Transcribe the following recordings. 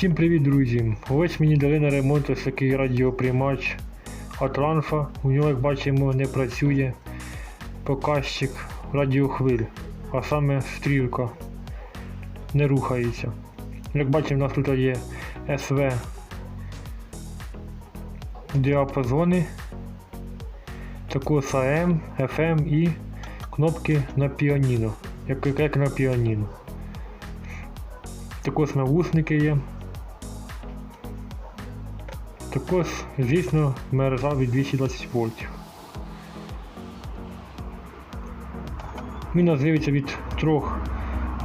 Всім привіт, друзі! Ось мені дали на ремонт ось такий радіоприймач Атранфа. У нього, як бачимо, не працює показчик радіохвиль, а саме стрілка не рухається. Як бачимо, у нас тут є СВ діапазони, також AM, FM і кнопки на піаніно, як, як на піаніно. Також навушники є. Також, звісно, мережа від 220 вольтів. Він живиться від трьох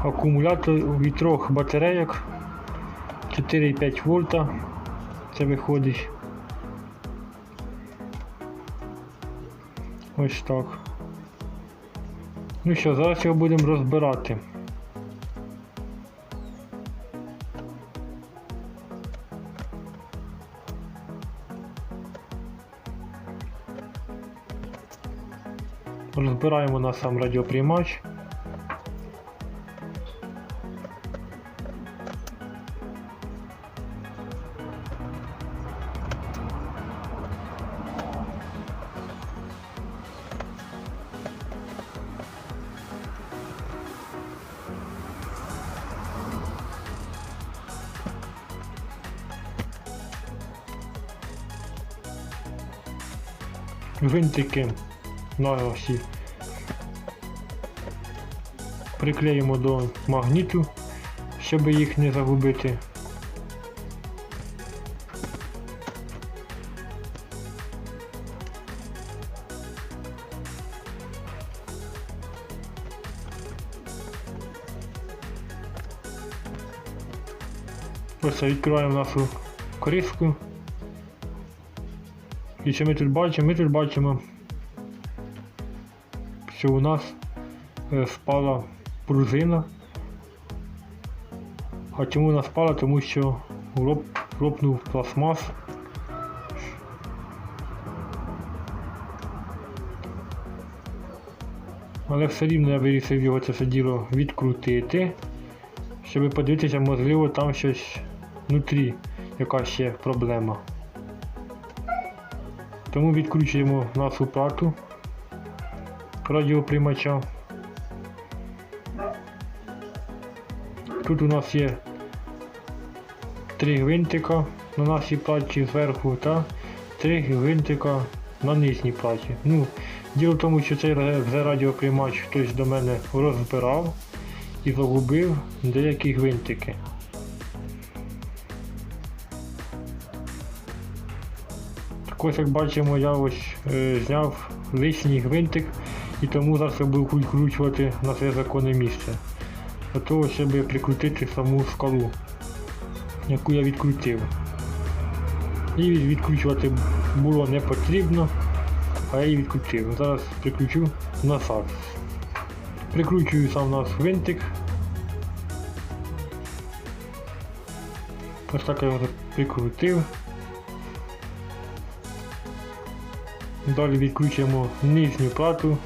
акумуляторів, від трьох батарейок 4,5 вольта. Це виходить. Ось так. Ну що, зараз його будемо розбирати. Розбираємо на сам радіоприймач. Гвинтики на осі приклеїмо до магніту, щоб їх не загубити. Ось відкриваємо нашу кришку. І що ми тут бачимо? Ми тут бачимо, що у нас е, спала пружина. А чому вона спала? Тому що лоп, лопнув пластмас. Але все рівно я вирішив його це все діло відкрутити, щоб подивитися, можливо, там щось внутрі, яка ще проблема. Тому відкручуємо нашу плату радіоприймача. Тут у нас є три гвинтика на нашій платі зверху та три гвинтика на нижній платі. Ну, Діло в тому, що цей радіоприймач хтось до мене розбирав і загубив деякі гвинтики. Ось як бачимо, я ось е, зняв лишній гвинтик і тому зараз я буду відкручувати на своє законне місце. Того, щоб прикрутити саму скалу, яку я відкрутив. І відкручувати було не потрібно, а я її відкрутив. Зараз приключу назад. Прикручую сам наш гвинтик. Ось так я його прикрутив. Далі відкручуємо нижню плату.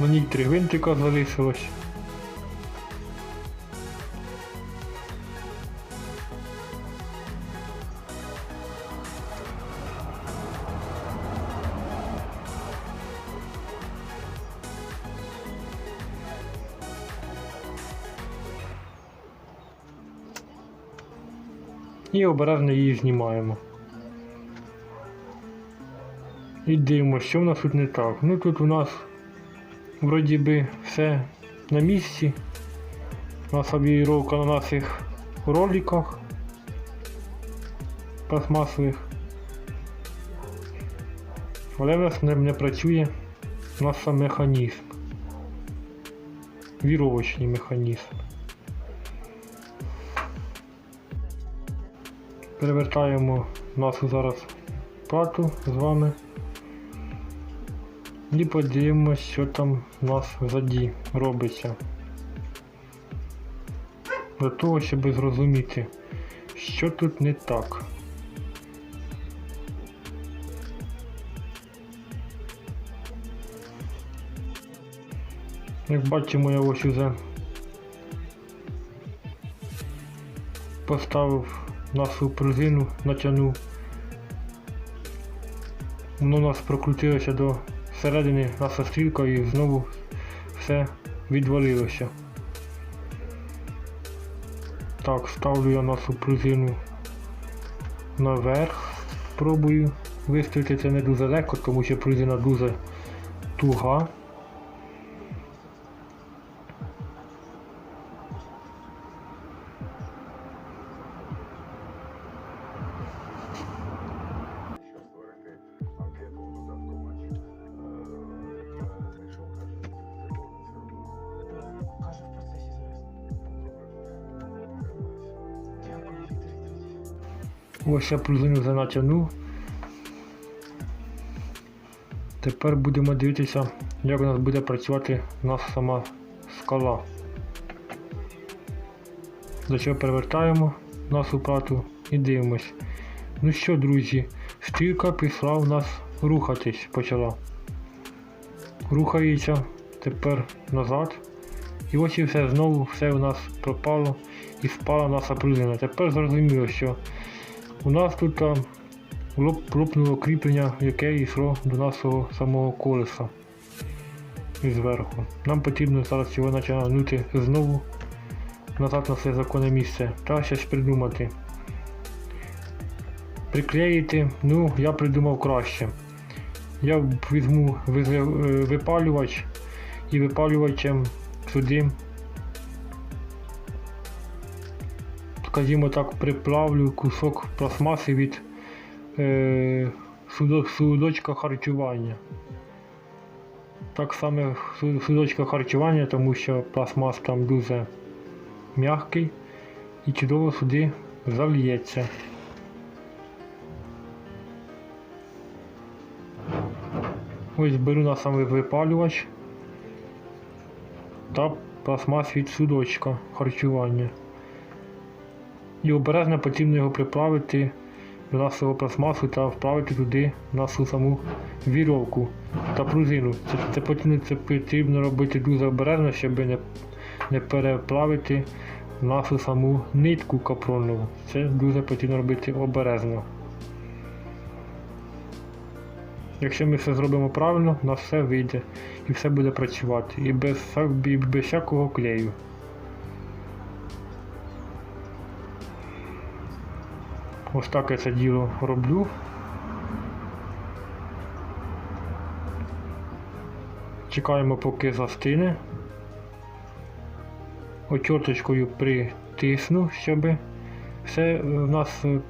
На ній три гвинтика залишилось. І обережно її знімаємо. І дивимося, що в нас тут не так. Ну тут у нас вроді би все на місці. У нас авіровка на наших роликах пластмасових. Але в нас не, не працює у нас сам механізм. Віровочний механізм. Перевертаємо нашу зараз плату з вами і подивимось, що там у нас ззаді робиться. Для того, щоб зрозуміти, що тут не так. Як бачимо, я ось уже поставив нашу пружину, натягнув. Воно у нас прокрутилося до середини наша стрілка і знову все відвалилося. Так, ставлю я нашу пружину наверх. Пробую виставити це не дуже легко, тому що пружина дуже туга. Ось я пружину вже натягнув. Тепер будемо дивитися, як у нас буде працювати наша сама скала. До чого перевертаємо нашу плату і дивимось. Ну що, друзі, стрілка пішла у нас рухатись почала. Рухається тепер назад. І ось і все знову все у нас пропало і спала наша пружина. Тепер зрозуміло, що у нас тут а, лопнуло кріплення, яке йшло до нашого самого колеса зверху. Нам потрібно зараз його натягнути знову назад на своє законне місце. Та щось придумати. Приклеїти, ну, я придумав краще. Я візьму е, випалювач і випалювачем сюди скажімо так, приплавлю кусок пластмаси від е, судочка харчування. Так само су- судочка харчування, тому що пластмас там дуже м'який і чудово сюди завліється. Ось беру на саме випалювач та пластмас від судочка харчування. І обережно потрібно його приправити до нашого пластмасу та вправити туди нашу саму віровку та пружину. Це, це, потрібно, це потрібно робити дуже обережно, щоб не, не переплавити нашу саму нитку капронову. Це дуже потрібно робити обережно. Якщо ми все зробимо правильно, у нас все вийде і все буде працювати. І без, і без всякого клею. Ось так я це діло роблю. Чекаємо, поки застине. Очорточкою притисну, щоб все в нас е,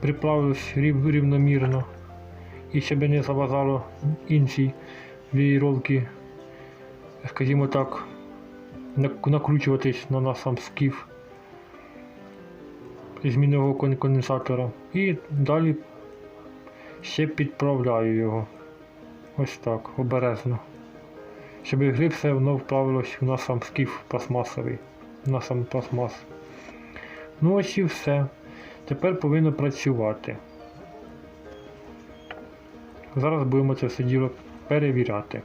приплавилось рівномірно і щоб не завазало інші віровки, скажімо так, накручуватись на нас сам скіф змінного кон- конденсатора. І далі ще підправляю його. Ось так, обережно. Щоб гриб все воно вправилось на сам скіф пластмасовий. На сам пластмас. Ну ось і все. Тепер повинно працювати. Зараз будемо це все діло перевіряти.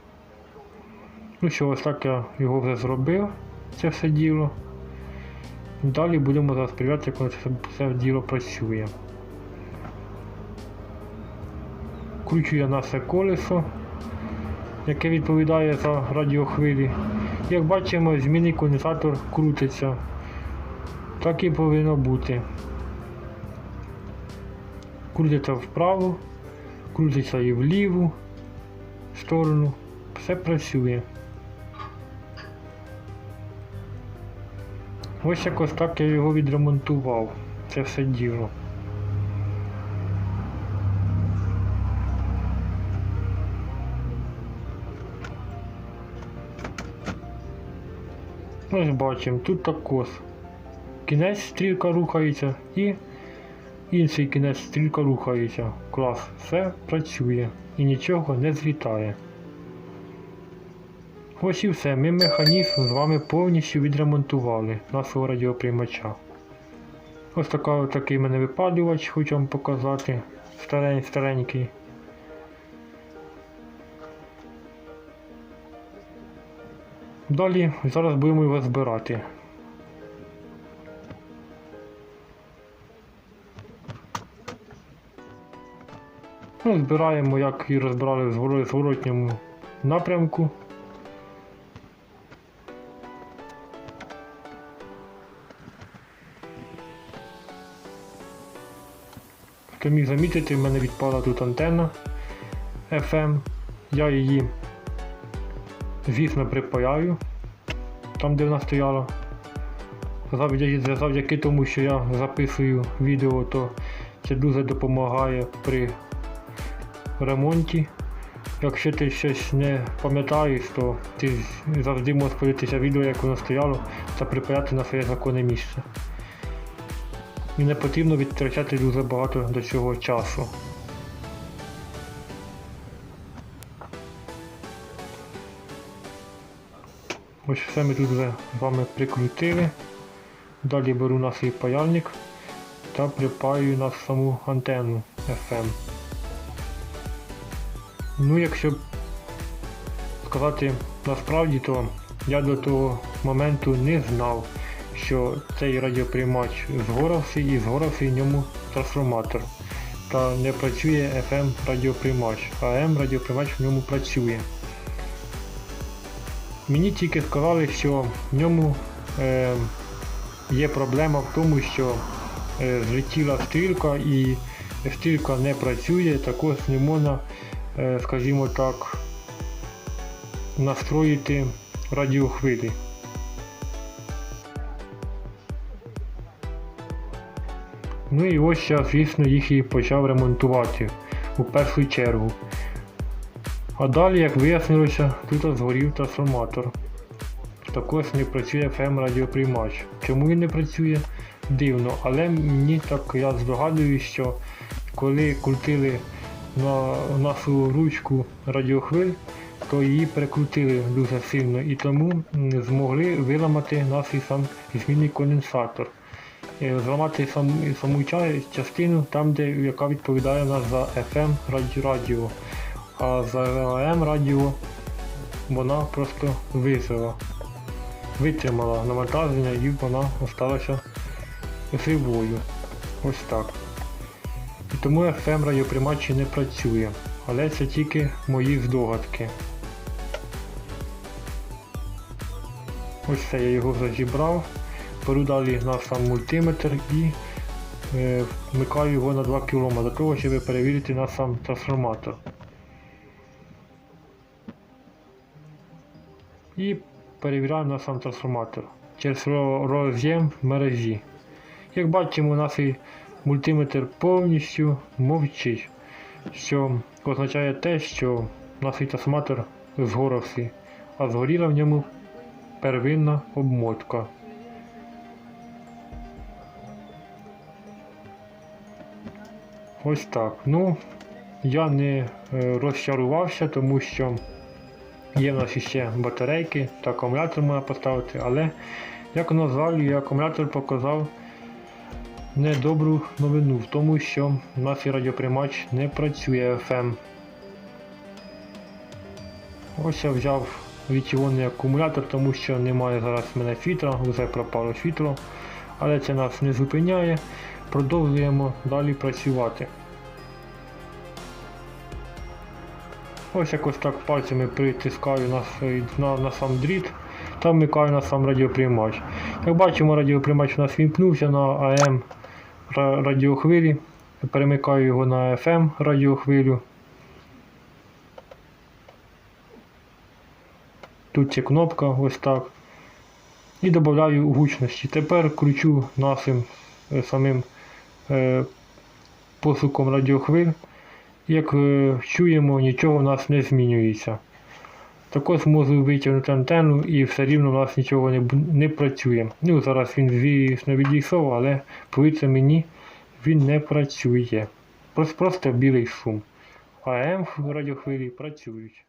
Ну що, ось так я його вже зробив, це все діло. Далі будемо зараз перевіряти, воно це діло працює. Кручу я наше колесо, яке відповідає за радіохвилі. Як бачимо, змінний конденсатор крутиться. Так і повинно бути. Крутиться вправо, крутиться і в ліву сторону. Все працює. Ось якось так я його відремонтував. Це все діло. Ось бачимо, тут також. Кінець стрілка рухається і інший кінець стрілка рухається. Клас, все працює і нічого не злітає. Ось і все, ми механізм з вами повністю відремонтували нашого радіоприймача. Ось така, такий мене випалювач, хочу вам показати. Старень, старенький. Далі зараз будемо його збирати. Ну, збираємо, як і розбирали в зворотньому напрямку. Хто міг замітити, в мене відпала тут антенна FM. Я її, звісно, припаяю там, де вона стояла. Завдяки, завдяки тому, що я записую відео, то це дуже допомагає при ремонті. Якщо ти щось не пам'ятаєш, то ти завжди можеш подивитися відео, як воно стояло, та припаяти на своє законне місце. І не потрібно відтрачати дуже багато до цього часу. Ось все ми тут вже з вами прикрутили. Далі беру наш паяльник та припаюю на саму антенну FM. Ну, якщо сказати насправді, то я до того моменту не знав, що цей радіоприймач згорався і згорався в ньому трансформатор. Та не працює FM радіоприймач, а AM радіоприймач в ньому працює. Мені тільки сказали, що в ньому е, є проблема в тому, що е, злетіла стрілка і стрілка не працює, також не можна, е, скажімо так, настроїти радіохвилі. Ну і ось я, звісно, їх і почав ремонтувати у першу чергу. А далі, як вияснилося, тут згорів трансформатор. Також не працює FM радіоприймач. Чому він не працює? Дивно, але мені так я здогадуюсь, що коли крутили на нашу ручку радіохвиль, то її перекрутили дуже сильно і тому змогли виламати наш сам змінний конденсатор. Зламати сам, саму частину там, де, яка відповідає нас за FM радіо. А за AM радіо вона просто вижила. Витримала навантаження і вона осталася живою. Ось так. І тому FM радіоприймач і не працює. Але це тільки мої здогадки. Ось це я його вже зібрав. Беру далі на сам мультиметр і е, вмикаю його на 2 км для того, щоб перевірити на сам трансформатор. І перевіряю на сам трансформатор через роз'єм в мережі. Як бачимо, наш мультиметр повністю мовчить, що означає те, що наш трансформатор згорався, а згоріла в ньому первинна обмотка. Ось так. Ну, я не е, розчарувався, тому що є в нас ще батарейки та акумулятор можна поставити, але як на жаль, акумулятор показав недобру новину в тому, що наш радіоприймач не працює FM. Ось я взяв літіонний акумулятор, тому що немає зараз в мене фітра, вже пропало світло, але це нас не зупиняє. Продовжуємо далі працювати. Ось якось так пальцями притискаю на, на, на сам дріт та вмикаю на сам радіоприймач. Як бачимо, радіоприймач у нас вімкнувся на AM радіохвилі. Перемикаю його на FM радіохвилю. Тут є кнопка, ось так. І додаю гучності. Тепер кручу нашим е, самим е, посуком радіохвиль. Як е, чуємо, нічого в нас не змінюється. Також можу витягнути антенну і все рівно у нас нічого не, не працює. Ну, зараз він звісно відійшов, але повірте мені, він не працює. Просто, білий шум. А АМ радіохвилі працюють.